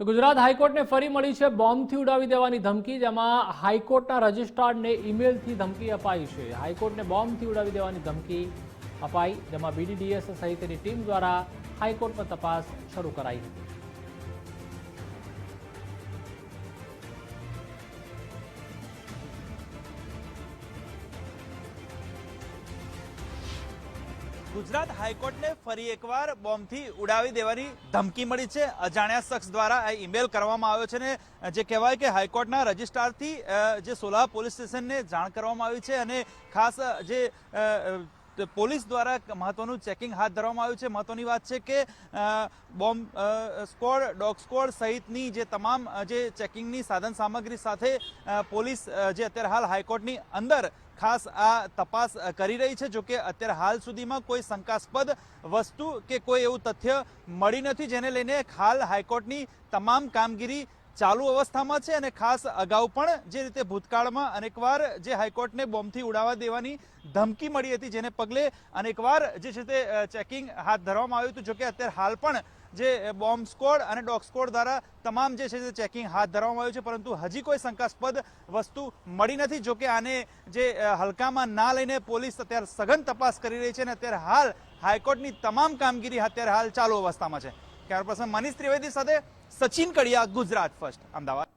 તો ગુજરાત હાઈકોર્ટને ફરી મળી છે બોમ્બથી ઉડાવી દેવાની ધમકી, જેમાં હાઈકોર્ટના રજિસ્ટ્રારને ઈમેલથી ધમકી અપાઈ છે. હાઈકોર્ટને બોમ્બથી ઉડાવી દેવાની ધમકી અપાઈ, જેમાં બીડીડીએસ સહિતની ટીમ દ્વારા હાઈકોર્ટમાં તપાસ શરૂ કરાઈ હતી. ગુજરાત હાઈકોર્ટને ફરી એકવાર બોમ્બથી ઉડાવી દેવાની ધમકી મળી છે. અજાણ્યા શખ્સ દ્વારા આ ઈમેલ કરવામાં આવ્યો છે ને, જે કહેવાય કે હાઈકોર્ટના રજિસ્ટ્રારથી જે સોલા પોલીસ સ્ટેશનને જાણ કરવામાં આવી છે અને ખાસ જે પોલીસ દ્વારા મહત્વનું ચેકિંગ હાથ ધરવામાં આવ્યું છે. મહત્વની વાત છે કે બોમ્બ સ્કોડ, ડોગ સ્કોડ સહિતની જે તમામ જે ચેકિંગની સાધન સામગ્રી સાથે પોલીસ જે અત્યારે હાલ હાઈકોર્ટની અંદર ખાસ આ તપાસ કરી રહી છે. જોકે અત્યારે હાલ સુધીમાં કોઈ શંકાસ્પદ વસ્તુ કે કોઈ એવું તથ્ય મળી નથી, જેને લઈને હાલ હાઈકોર્ટની તમામ કામગીરી ચાલુ અવસ્થામાં છે અને ખાસ અગાઉ પણ જે રીતે ભૂતકાળમાં અનેકવાર જે હાઈકોર્ટને બોમ્બથી ઉડાવવા દેવાની ધમકી મળી હતી જેને પગલે અનેકવાર જે છે તે ચેકિંગ હાથ ધરવામાં આવ્યું હતું. જોકે અત્યારે હાલ પણ જે બોમ્બ સ્કોડ અને ડોગ સ્કોડ દ્વારા તમામ જે છે તે ચેકિંગ હાથ ધરવામાં આવ્યું છે. પરંતુ હજી કોઈ શંકાસ્પદ વસ્તુ મળી નથી. જોકે આને જે હલકામાં ના લઈને પોલીસ અત્યારે સઘન તપાસ કરી રહી છે અને અત્યારે હાલ હાઈકોર્ટની તમામ કામગીરી અત્યારે હાલ ચાલુ અવસ્થામાં છે. ક્યાર પ્રસંગ મનીષ ત્રિવેદી સાથે સચિન કડિયા ગુજરાત ફર્સ્ટ અમદાવાદ.